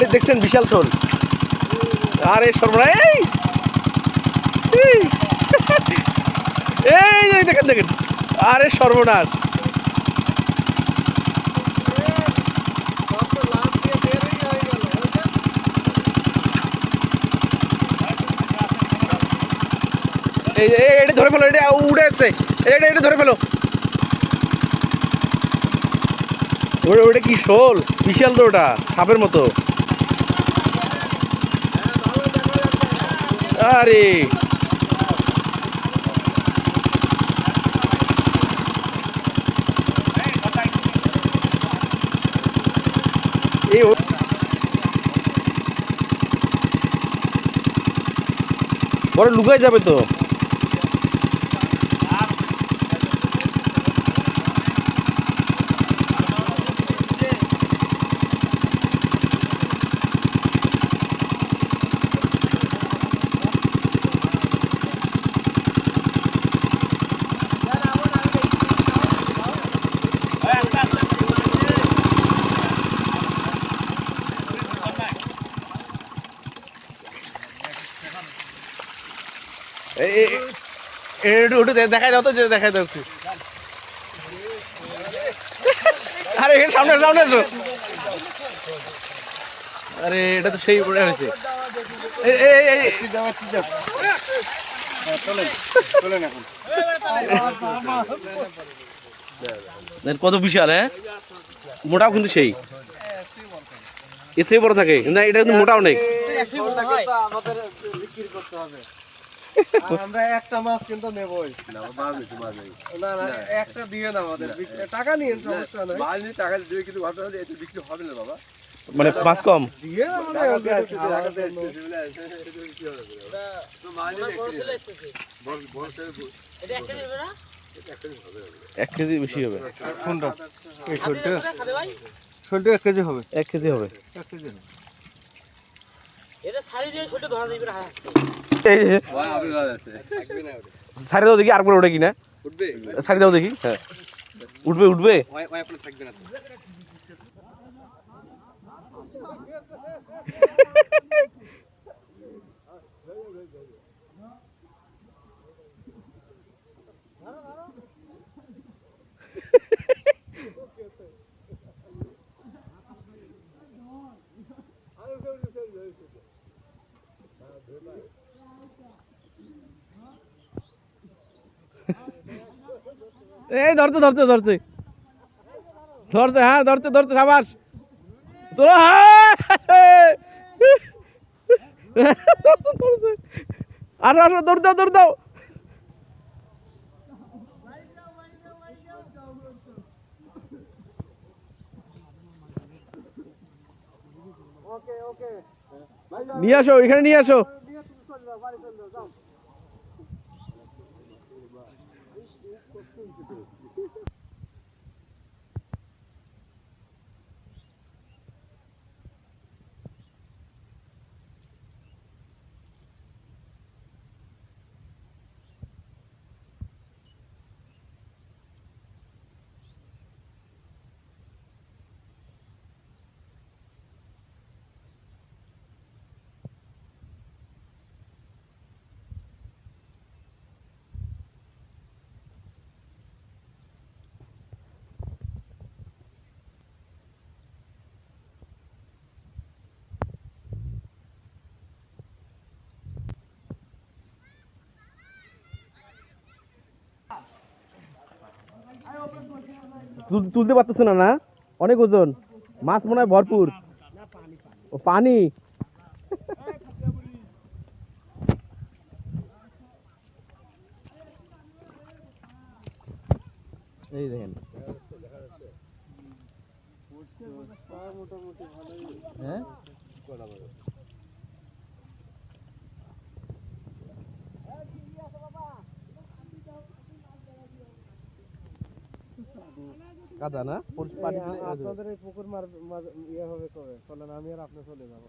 ওটা দেখছেন বিশাল শোল আরে সর্বনাশ, এই! এই! দেখেন দেখেন। আরে সর্বনাশ। এটা ধরে ফেলো, এটা উড়ে যাচ্ছে। এটা এটা ধরে ফেলো। ওটা ওটা কি শোল? বিশাল তো ওটা, সাপের মতো। আরে। পরে লুকাই যাবে তো। দেখাই দাও তো, যে দেখাই দাও একটু। আরে, এখানে সামনে সামনে আরে, এটা তো সেই হয়েছে। কত বিশাল হ্যাঁ? মোটাও কিন্তু সেই। এর থেকে বড় থাকে। না, এটা কিন্তু মোটাও নেই। বিক্রি করতে হবে। আমরা একটা মাছ কিন্তু নেবই। না না একটা দিয়ে না আমাদের টাকা নিয়ে সমস্যা নাই। মানে মাছ কম? দিয়ে আমাদের খাওয়ার জন্য। এক কেজি বেশি হবে। কোনটা? এই শোলটা শোলটা এক কেজি হবে। এক কেজি হবে। এক কেজি হবে। এই যে, ছাড়ি দাও দেখি আর করে ওঠে কিনা ছাড়ি দাও দেখি। হ্যাঁ। উঠবে উঠবে? এই ধরতে ধরতে ধরতে। ধরতে হ্যাঁ ধরতে ধরতে, সাবাস। হ্যাঁ ধরতে। আরও আরও দাও দাও। নিয়ে আসো, এখানে নিয়ে আসো। তুলতে পারতেছে না না? অনেক ওজন। মাছ মনে হয় ভরপুর। ও, পানি। এই দেখেন। হ্যাঁ? কাদা না? আপনাদের এই পুকুর মার ইয়ে হবে কবে? চলেন আমি আর আপনি চলে যাব।